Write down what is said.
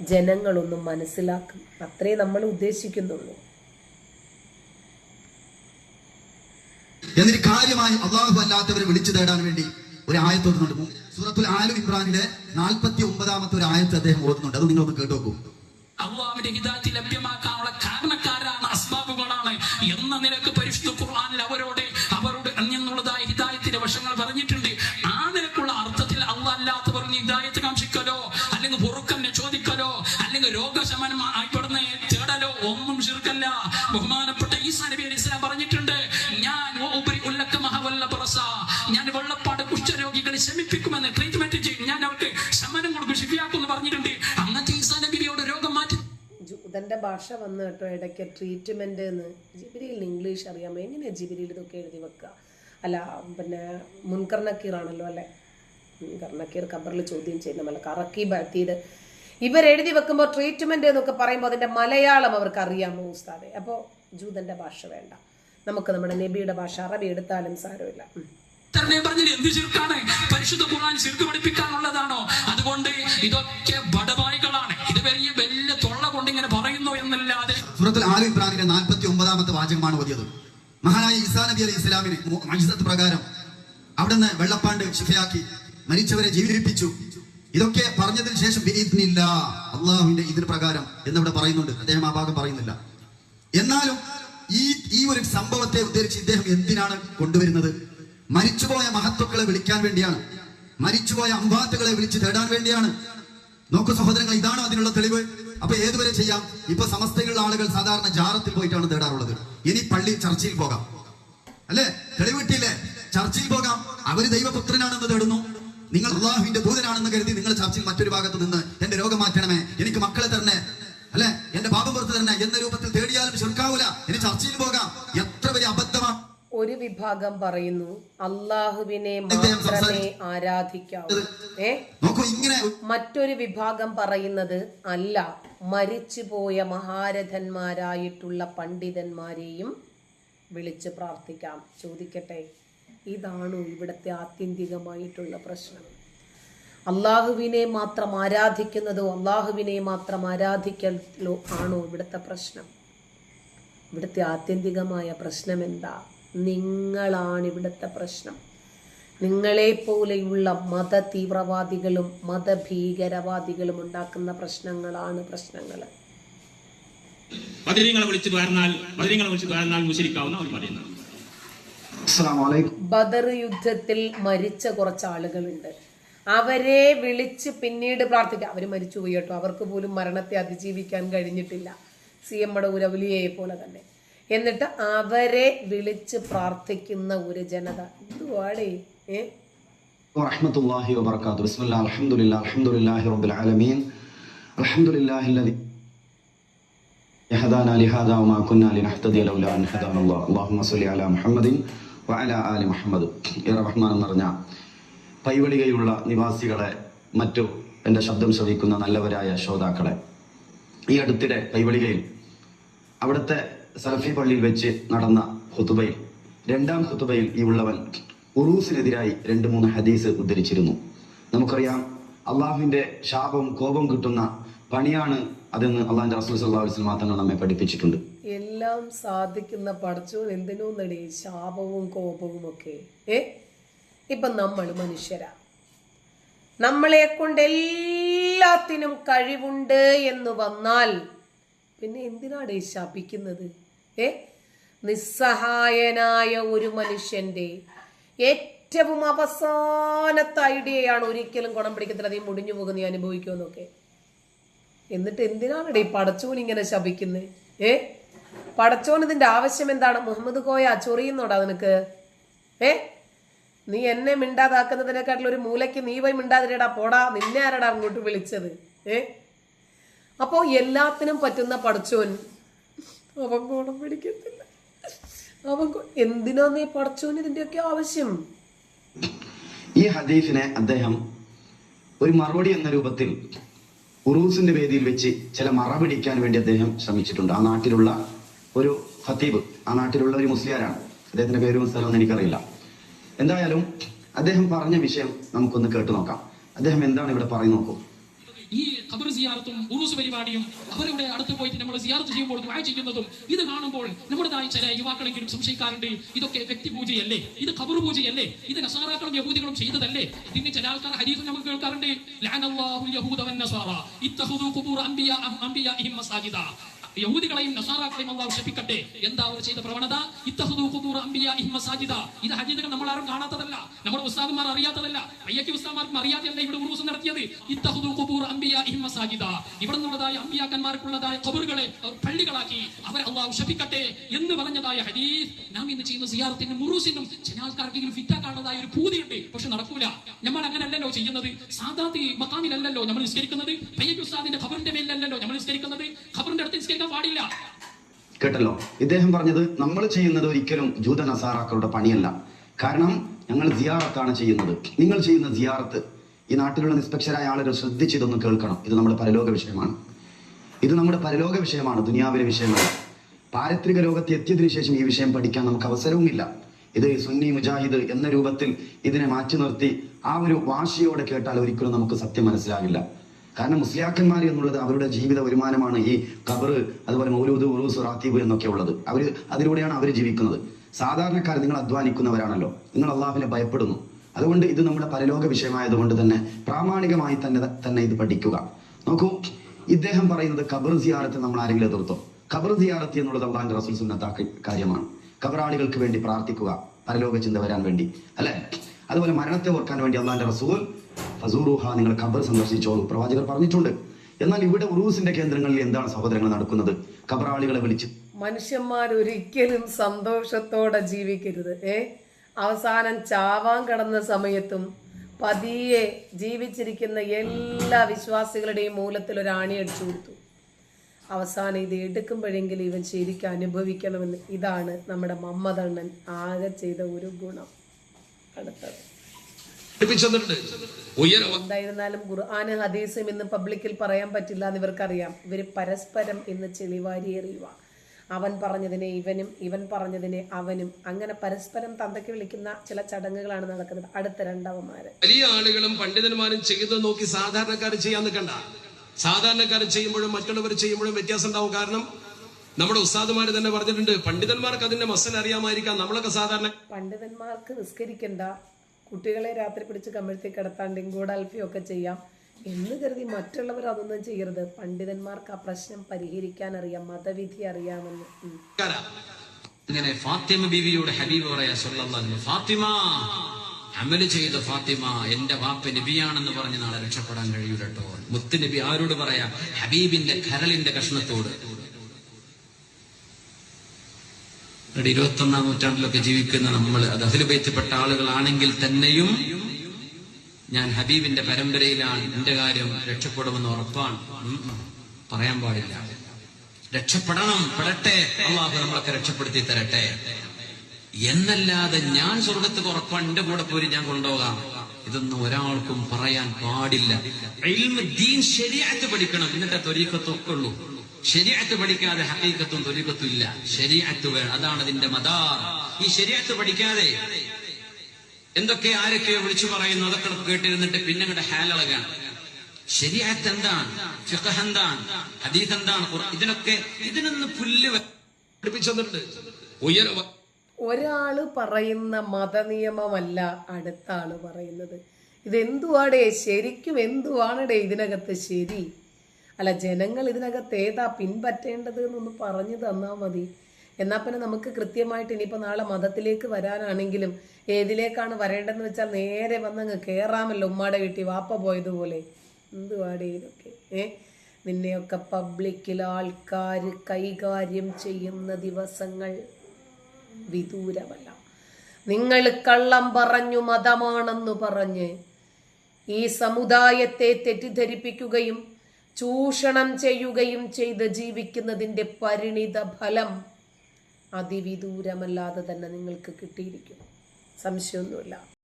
ജനങ്ങളൊന്നും മനസ്സിലാക്കും. അത്രേ നമ്മൾ ഉദ്ദേശിക്കുന്നുള്ളൂ. എന്നിട്ട് കാര്യമായി അള്ളാഹു അല്ലാത്തവരെ വിളിച്ചു തേടാൻ വേണ്ടി ഒരു ആയത്ത് ഓതുന്നുണ്ട് സൂറത്തുൽ ആലു ഇമ്രാനിലെ നാൽപ്പത്തി ഒമ്പതാമത്തെ ഒരു ആയത്ത് അദ്ദേഹം ഓതുന്നുണ്ട്. അത് നിങ്ങൾ ഒന്ന് കേട്ടോക്കൂ. അള്ളാഹുവിന്റെ ഹിദായത്ത് ലഭ്യമാക്കാനുള്ള ജൂതന്റെ ഭാഷ വന്ന് കേട്ടോ ഇടയ്ക്ക് ട്രീറ്റ്മെന്റ് എന്ന് ജിബിരിയിൽ ഇംഗ്ലീഷ് അറിയാമോ എങ്ങനെയാണ് ജിബിരിയിൽ ഇതൊക്കെ എഴുതി വെക്കുക അല്ല പിന്നെ മുൻകർ നക്കീറാണല്ലോ അല്ലേ? മുൻകർ നക്കീർ ഖബറിൽ ചോദ്യം ചെയ്യുന്ന മല കറക്കി ഇവർ ഇവരെഴുതി വെക്കുമ്പോൾ ട്രീറ്റ്മെന്റ് എന്നൊക്കെ പറയുമ്പോൾ അതിന്റെ മലയാളം അവർക്ക് അറിയാമോ ഉസ്താദെ? അപ്പോൾ ജൂതന്റെ ഭാഷ വേണ്ട. നമുക്ക് നമ്മുടെ നബിയുടെ ഭാഷ അറബി എടുത്താലും സാരമില്ല. പറഞ്ഞത് എന്ത് ശിർക്കാണ് പരിശുദ്ധ ഖുർആൻ ശിർക്ക് പഠിപ്പിക്കാനുള്ളതാണോ? അതുകൊണ്ട് ഇതൊക്കെ ആലു നാൽപ്പത്തി ഒമ്പതാമത്തെ വാചകമാണ് ഓതിയത്. മഹാനായ ഈസാ നബി അലൈഹി ഇസ്ലാമിനെ മജിസത്ത് പ്രകാരം അവിടുന്ന് വെള്ളപ്പാണ്ട് ശിഫയാക്കി മരിച്ചവരെ ജീവിപ്പിച്ചു. ഇതൊക്കെ പറഞ്ഞതിന് ശേഷം ബിഇദ്നില്ലാ, അള്ളാഹുവിന്റെ ഇതിന് പ്രകാരം എന്നിവിടെ പറയുന്നുണ്ട്. അദ്ദേഹം ആ ഭാഗം പറയുന്നില്ല. എന്നാലും ഈ ഈ ഒരു സംഭവത്തെ ഉദ്ധരിച്ച് ഇദ്ദേഹം എന്തിനാണ് കൊണ്ടുവരുന്നത്? മരിച്ചുപോയ മഹത്വക്കളെ വിളിക്കാൻ വേണ്ടിയാണ്. മരിച്ചുപോയ അമ്പാത്തുകളെ വിളിച്ച് തേടാൻ വേണ്ടിയാണ്. നോക്കൂ സഹോദരങ്ങൾ ഇതാണ് അതിനുള്ള തെളിവ്. അപ്പൊ ഏതുവരെ ചെയ്യാം? ഇപ്പൊ സമസ്തയിലുള്ള ആളുകൾ സാധാരണ ജാറത്തിൽ പോയിട്ടാണ് തേടാറുള്ളത്. ഇനി പള്ളി ചർച്ചയിൽ പോകാം. അല്ലേ? തെളിവിട്ടില്ലേ ചർച്ചയിൽ പോകാം. അവർ ദൈവപുത്രനാണെന്ന് തേടുന്നു. നിങ്ങൾ അള്ളാഹുവിന്റെ ദൂതനാണെന്ന് കരുതി നിങ്ങൾ ചർച്ചയിൽ മറ്റൊരു ഭാഗത്ത് നിന്ന് എന്റെ രോഗം മാറ്റണമേ. എനിക്ക് മക്കളെ തരണേ. അല്ലെ? എന്റെ പാപം പുറത്ത് തരണേ. എന്ന രൂപത്തിൽ തേടിയാലും ചെറുക്കാവൂല ഇനി ചർച്ചയിൽ പോകാം. ഒരു വിഭാഗം പറയുന്നു അള്ളാഹുവിനെ മാത്രമേ ആരാധിക്കാവൂ. ഏ? മറ്റൊരു വിഭാഗം പറയുന്നത് അല്ല മരിച്ചുപോയ മഹാരഥന്മാരായിട്ടുള്ള പണ്ഡിതന്മാരെയും വിളിച്ച് പ്രാർത്ഥിക്കാം. ചോദിക്കട്ടെ ഇതാണ് ഇവിടുത്തെ ആത്യന്തികമായിട്ടുള്ള പ്രശ്നം? അള്ളാഹുവിനെ മാത്രം ആരാധിക്കുന്നതോ അള്ളാഹുവിനെ മാത്രം ആരാധിക്കലോ ആണോ ഇവിടുത്തെ പ്രശ്നം? ഇവിടുത്തെ ആത്യന്തികമായ പ്രശ്നം എന്താ? നിങ്ങളാണ് ഇവിടുത്തെ പ്രശ്നം. നിങ്ങളെ പോലെയുള്ള മത തീവ്രവാദികളും മതഭീകരവാദികളും ഉണ്ടാക്കുന്ന പ്രശ്നങ്ങളാണ് പ്രശ്നങ്ങൾ ബദരീങ്ങളെ വിളിച്ചു പറഞ്ഞാൽ ബദരീങ്ങളെ വിളിച്ചു പറഞ്ഞാൽ മുശരിക്കാവുന്ന അവർ പറയുന്നത്. ബദർ യുദ്ധത്തിൽ മരിച്ച കുറച്ച് ആളുകളുണ്ട് അവരെ വിളിച്ച് പിന്നീട് പ്രാർത്ഥിക്കാം അവർ മരിച്ചുപോയി കേട്ടോ. അവർക്ക് പോലും മരണത്തെ അതിജീവിക്കാൻ കഴിഞ്ഞിട്ടില്ല. സി എം ഉരവലിയെ പോലെ തന്നെ. എന്നിട്ട് അവരെ വിളിച്ച് പ്രാർത്ഥിക്കുന്ന ഒരു ജനത. ഇതുപാടെ يهدانا لهذا وما كنا لنهتدي لولا ان هدانا الله اللهم صل على محمد وعلى ال محمد يا رحمن എന്ന് പൈവളികയുള്ള നിവാസികളെ മറ്റു എന്റെ ശബ്ദം ശ്രവിക്കുന്ന നല്ലവരായ ശ്രോതാക്കളെ ഈ അടുത്തിടെ പൈവളികയിൽ അവിടുത്തെ സലഫി പള്ളിയിൽ വെച്ച് നടന്ന ഹുത്തുബയിൽ രണ്ടാം ഹുത്തുബയിൽ ഈ ഉള്ളവൻ ഉറൂസിനെതിരായി രണ്ട് മൂന്ന് ഹദീസ് ഉദ്ധരിച്ചിരുന്നു. നമുക്കറിയാം അള്ളാഹുവിന്റെ ശാപം കോപം കിട്ടുന്ന പണിയാണ് അതെന്ന് അള്ളാഹിന്റെ റസൂൽ അലൈഹി വസല്ലം തങ്ങൾ നമ്മെ പഠിപ്പിച്ചിട്ടുണ്ട്. എല്ലാം സാധിക്കുന്ന പടച്ചോൻ എന്തിനോ നടി ശാപവും കോപവും ഒക്കെ? ഏ? ഇപ്പൊ നമ്മൾ മനുഷ്യരാ. നമ്മളെ കൊണ്ട് എല്ലാത്തിനും കഴിവുണ്ട് എന്ന് വന്നാൽ പിന്നെ എന്തിനാണ് ശപിക്കുന്നത്? ഏ? നിസ്സഹായനായ ഒരു മനുഷ്യന്റെ ഏറ്റവും അവസാനത്തെ ഐഡിയയാണ് ഒരിക്കലും ഗുണം പിടിക്കത്തില്ല. നീ മുടിഞ്ഞു പോകുന്ന നീ അനുഭവിക്കുമെന്നൊക്കെ എന്നിട്ട് എന്തിനാണ് ഈ പടച്ചോൻ ഇങ്ങനെ ശപിക്കുന്നത് ഏ? പടച്ചോൻ ഇതിന്റെ ആവശ്യം എന്താണ്? മുഹമ്മദ് കോയ ചൊറിയുന്നോടാ നിനക്ക്? ഏ? നീ എന്നെ മിണ്ടാതാക്കുന്നതിനെക്കാട്ടിൽ ഒരു മൂലയ്ക്ക് നീ പോയി മിണ്ടാതിരടാ പോടാ. നിന്നെ ആരടാ അങ്ങോട്ട് വിളിച്ചത്? ഏ? അപ്പോ എല്ലാത്തിനും പറ്റുന്ന പടച്ചോൻ അവൻ ഗുണം പിടിക്കത്തില്ല. അവൻ എന്തിനാന്ന് എന്തിനാ നീ പടച്ചോൻ ഇതിന്റെയൊക്കെ ആവശ്യം? ഈ ഹദീഫിനെ അദ്ദേഹം ഒരു മറുപടി എന്ന രൂപത്തിൽ ഉറൂസിന്റെ വേദിയിൽ വെച്ച് ചില മറ പിടിക്കാൻ വേണ്ടി അദ്ദേഹം ശ്രമിച്ചിട്ടുണ്ട്. ആ നാട്ടിലുള്ള ഒരു ഹത്തീബ് ആ നാട്ടിലുള്ള ഒരു മുസ്ലിയാരാണ്. അദ്ദേഹത്തിന്റെ പേരും സ്ഥലമൊന്നും എനിക്കറിയില്ല. എന്തായാലും അദ്ദേഹം പറഞ്ഞ വിഷയം നമുക്കൊന്ന് കേട്ടു നോക്കാം. അദ്ദേഹം എന്താണ് ഇവിടെ പറഞ്ഞു നോക്കൂ. ഈ ഖബർ സിയാറത്തും ഉറൂസ് പരിപാടിയും അവരുടെ അടുത്ത് പോയിട്ട് നമ്മൾ സിയാറത്ത് ചെയ്യുമ്പോൾ ദുആ ചെയ്യുന്നതും ഇത് കാണുമ്പോൾ നമ്മുടേതായ ചില യുവാക്കളെങ്കിലും സംശയിക്കാറുണ്ട്. ഇതൊക്കെ വ്യക്തി പൂജയല്ലേ ഇത് ഖബർ പൂജയല്ലേ? ഇത് നസാറാക്കളും യഹൂദികളും ചെയ്തതല്ലേ? ഇതിന് ചില ആൾക്കാർ ഹരീഫ് നമുക്ക് കേൾക്കാറുണ്ട്. ലഅനല്ലാഹുൽ യഹൂദ വൻ ഇത്തഖുദു ഖുബൂർ അംബിയാ ഇഹിം മസാജിദ. യഹൂദികളെയും നസാറാക്കളെയും അള്ളാഹു ശപിക്കട്ടെ. എന്താ അവർ ചെയ്ത പ്രവണത? മസാജിദ. ഇത് ഹജീദുകൾ നമ്മൾ ആരും കാണാത്തതല്ല. നമ്മുടെ ഉസ്താദന്മാർ അറിയാത്തതല്ല. അയ്യക്ക് ഉസ്താദന്മാർക്കും അറിയാതെയല്ല ഇവിടെ ഉറൂസ് നടത്തിയത്. ഇത്തഹദു മസാജിദ ഇവിടെ നിന്നുള്ളതായ അമ്പിയാക്കന്മാർക്കുള്ളതായ കബറുകളെ അവർ പള്ളികളാക്കി. അവർ അള്ളാഹു ശപിക്കട്ടെ എന്ന് പറഞ്ഞതായ ഹദീസ് നാം ഇന്ന് ചെയ്യുന്ന സിയാറത്തിനും മുറൂസിനും ചില ആൾക്കാർക്കെങ്കിലും ഫിറ്റാക്കാനുള്ളതായ ഒരു പൂതിയുണ്ട്. പക്ഷെ നടക്കൂല. നമ്മൾ അങ്ങനല്ലല്ലോ ചെയ്യുന്നത്. സാധാത്തി മക്കാമിലല്ലല്ലോ നമ്മൾ നിസ്കരിക്കുന്നത്. പയ്യക്ക് ഉസ്താദിന്റെ ഖബറിന്റെ മേലല്ലല്ലോ നമ്മൾ നിസ്കരിക്കുന്നത്. ഖബറിന്റെ അടുത്ത് നിസ്കരിക്കാൻ പാടില്ല. കേട്ടല്ലോ? ഇദ്ദേഹം പറഞ്ഞത് നമ്മൾ ചെയ്യുന്നത് ഒരിക്കലും ജൂത നസാറാക്കളുടെ പണിയല്ല. കാരണം ഞങ്ങൾ സിയാറത്താണ് ചെയ്യുന്നത്. നിങ്ങൾ ചെയ്യുന്ന സിയാറത്ത് ഈ നാട്ടിലുള്ള നിഷ്പക്ഷരായ ആളുകൾ ശ്രദ്ധിച്ച് ഇതൊന്ന് കേൾക്കണം. ഇത് നമ്മുടെ പരലോക വിഷയമാണ്. ഇത് നമ്മുടെ പരലോക വിഷയമാണ് ദുനിയാവിലെ വിഷയമല്ല പാരത്രിക ലോകത്ത് എത്തിയതിനു ശേഷം ഈ വിഷയം പഠിക്കാൻ നമുക്ക് അവസരവുമില്ല. ഇത് സുന്നി മുജാഹിദ് എന്ന രൂപത്തിൽ ഇതിനെ മാറ്റി നിർത്തി ആ ഒരു വാശിയോടെ കേട്ടാൽ ഒരിക്കലും നമുക്ക് സത്യം മനസ്സിലാകില്ല. കാരണം മുസ്ലിയാക്കന്മാർ എന്നുള്ളത് അവരുടെ ജീവിത വരുമാനമാണ് ഈ ഖബർ അതുപോലെ മൗലൂദ് ഉറൂസ് റാത്തീബ് എന്നൊക്കെ ഉള്ളത്. അവർ അതിലൂടെയാണ് അവർ ജീവിക്കുന്നത്. സാധാരണക്കാർ നിങ്ങൾ അധ്വാനിക്കുന്നവരാണല്ലോ. നിങ്ങൾ അള്ളാഹുവിനെ ഭയപ്പെടുന്നു. അതുകൊണ്ട് ഇത് നമ്മുടെ പരലോക വിഷയമായതുകൊണ്ട് തന്നെ പ്രാമാണികമായി തന്നെ തന്നെ ഇത് പഠിക്കുക. നോക്കൂ ഇദ്ദേഹം പറയുന്നത് ഖബർ സിയാറത്ത് നമ്മൾ ആരെങ്കിലും എതിർത്തോ? ഖബർ സിയാറത്ത് എന്നുള്ളത് അള്ളാഹിന്റെ റസൂൽ സുന്നത്ത കാര്യമാണ്. ഖബറാളികൾക്ക് വേണ്ടി പ്രാർത്ഥിക്കുക പരലോക ചിന്ത വരാൻ വേണ്ടി അല്ലെ? അതുപോലെ മരണത്തെ ഓർക്കാൻ വേണ്ടി അള്ളാഹിന്റെ റസൂൽ ഫസൂറുഹ നിങ്ങൾ ഖബർ സന്ദർശിച്ചോളൂ. പ്രവാചകർ പറഞ്ഞിട്ടുണ്ട്. എന്നാൽ ഇവിടെ ഉറൂസിന്റെ കേന്ദ്രങ്ങളിൽ എന്താണ് സഹോദരങ്ങൾ നടക്കുന്നത്? ഖബറാളികളെ വിളിച്ച്. മനുഷ്യന്മാർ ഒരിക്കലും സന്തോഷത്തോടെ ജീവിക്കരുത് ഏ? അവസാനം ചാവാൻ കടന്ന സമയത്തും പതിയെ ജീവിച്ചിരിക്കുന്ന എല്ലാ വിശ്വാസികളുടെയും മൂലത്തിൽ ഒരു ആണി അടിച്ചു കൊടുത്തു. അവസാനം ഇത് എടുക്കുമ്പോഴെങ്കിലും ഇവൻ ശരിക്കും അനുഭവിക്കണമെന്ന് ഇതാണ് നമ്മുടെ മമ്മതണ്ണൻ ആകെ ചെയ്ത ഒരു ഗുണം. അടുത്തത്. എന്തായിരുന്നാലും ഖുർആാന് ഹദീസും ഇന്ന് പബ്ലിക്കിൽ പറയാൻ പറ്റില്ല എന്ന് ഇവർക്കറിയാം. ഇവർ പരസ്പരം ഇന്ന് ചെളിവാരി എറിയുക അവൻ പറഞ്ഞതിനെ ഇവനും ഇവൻ പറഞ്ഞതിനെ അവനും. അങ്ങനെ പരസ്പരം തന്തയ്ക്ക് വിളിക്കുന്ന ചില ചടങ്ങുകളാണ് നടക്കുന്നത്. അടുത്ത രണ്ടവന്മാര് വലിയ ആളുകളും പണ്ഡിതന്മാരും ചെയ്തത് നോക്കി സാധാരണക്കാർ ചെയ്യാൻ നിൽക്കണ്ട. സാധാരണക്കാർ ചെയ്യുമ്പോഴും മറ്റുള്ളവർ ചെയ്യുമ്പോഴും വ്യത്യാസം ഉണ്ടാവും കാരണം നമ്മുടെ ഉസ്താദുമാർ തന്നെ പറഞ്ഞിട്ടുണ്ട് പണ്ഡിതന്മാർക്ക് അതിന്റെ മസൽ അറിയാമായിരിക്കാം. നമ്മളൊക്കെ സാധാരണ പണ്ഡിതന്മാർക്ക് നിസ്കരിക്കണ്ട. കുട്ടികളെ രാത്രി പിടിച്ച് കമിഴ്ത്തി ഒക്കെ ചെയ്യാം. എന്ന് കരുതി മറ്റുള്ളവർ അതൊന്നും ചെയ്യരുത്. പണ്ഡിതന്മാർക്ക് ആ പ്രശ്നം പരിഹരിക്കാൻ അറിയാം മതവിധി അറിയാമെന്ന്. ഇങ്ങനെ ഫാത്തിമ ബീവിയോട് ഹബീബ് പറയാ സല്ലല്ലാഹു ഫാത്തിമ അമൽ ചെയ്ത ഫാത്തിമ എന്റെ വാപ്പ നബിയാണെന്ന് പറഞ്ഞ് നാളെ രക്ഷപ്പെടാൻ കഴിയൂലട്ടോ മുത്ത് നബി ആരോട് പറയാ ഹബീബിന്റെ കരളിന്റെ കഷ്ണത്തോട്. ഇരുപത്തി ഒന്നാം നൂറ്റാണ്ടിലൊക്കെ ജീവിക്കുന്ന നമ്മൾ അത് അഖിലുബൈത്തിൽപ്പെട്ട ആളുകളാണെങ്കിൽ തന്നെയും ഞാൻ ഹബീബിന്റെ പരമ്പരയിലാണ് എന്റെ കാര്യം രക്ഷപ്പെടുമെന്ന് ഉറപ്പാണ്. പറയാൻ പാടില്ല. രക്ഷപ്പെടണം പെടട്ടെ. അള്ളാഹു നമ്മളൊക്കെ രക്ഷപ്പെടുത്തി തരട്ടെ. എന്നല്ലാതെ ഞാൻ സ്വർഗത്ത് ഉറപ്പാണ് എന്റെ കൂടെ പോയി ഞാൻ കൊണ്ടുപോകാം. ഇതൊന്നും ഒരാൾക്കും പറയാൻ പാടില്ല. ദീൻ ശരിയായിട്ട് പഠിക്കണം. എന്നിട്ട് തൊരീക്കത്തൊക്കെ ഉള്ളൂ. ശരിയായിട്ട് പഠിക്കാതെ ഹക്കീക്കത്തും തൊരീക്കത്തും ഇല്ല. ശരിയായിട്ട് വേണം. അതാണ് അതിന്റെ മദാർ. ഈ ശരിയായിട്ട് പഠിക്കാതെ എന്തൊക്കെ ആരൊക്കെയോ വിളിച്ചു പറയുന്നു അതൊക്കെ കേട്ടിരുന്നിട്ട് പിന്നെ അങ്ങോട്ട് ഹാലളകാണ്. ശരിയാത്ത് എന്താണ്? ഫിഖഹ് എന്താണ്? ഹദീസ് എന്താണ്? ഇതിനൊക്കെ ഇതിനൊന്ന് പുല്ല് പഠിപ്പിച്ചിട്ടുണ്ട് ഉയര ഒരാൾ പറയുന്ന മതനിയമമല്ല അടുത്ത ആൾ പറയുന്നത്. ഇതെന്തുവാടേ? ശരിക്കും എന്തുവാണടേ ഇതിനകത്ത് ശരി? അല്ല ജനങ്ങൾ ഇതിനകത്ത് ഏതാ പിൻപറ്റേണ്ടത് എന്നൊന്ന് പറഞ്ഞു തന്നാൽ മതി. എന്നാൽ പിന്നെ നമുക്ക് കൃത്യമായിട്ട് ഇനിയിപ്പോൾ നാളെ മതത്തിലേക്ക് വരാനാണെങ്കിലും ഏതിലേക്കാണ് വരേണ്ടതെന്ന് വെച്ചാൽ നേരെ വന്നങ്ങ് കയറാമല്ലോ ഉമ്മാടെ വീട്ടിൽ വാപ്പ പോയതുപോലെ. എന്തുവാടെ ഇതൊക്കെ? ഏ? നിന്നെയൊക്കെ പബ്ലിക്കിൽ ആൾക്കാർ കൈകാര്യം ചെയ്യുന്ന ദിവസങ്ങൾ. വിദൂരമല്ല. നിങ്ങൾ കള്ളം പറഞ്ഞു മതമാണെന്ന് പറഞ്ഞ് ഈ സമുദായത്തെ തെറ്റിദ്ധരിപ്പിക്കുകയും ചൂഷണം ചെയ്യുകയും ചെയ്ത് ജീവിക്കുന്നതിന്റെ പരിണിത ഫലം അതിവിദൂരമല്ലാതെ തന്നെ നിങ്ങൾക്ക് കിട്ടിയിരിക്കും. സംശയമൊന്നുമില്ല.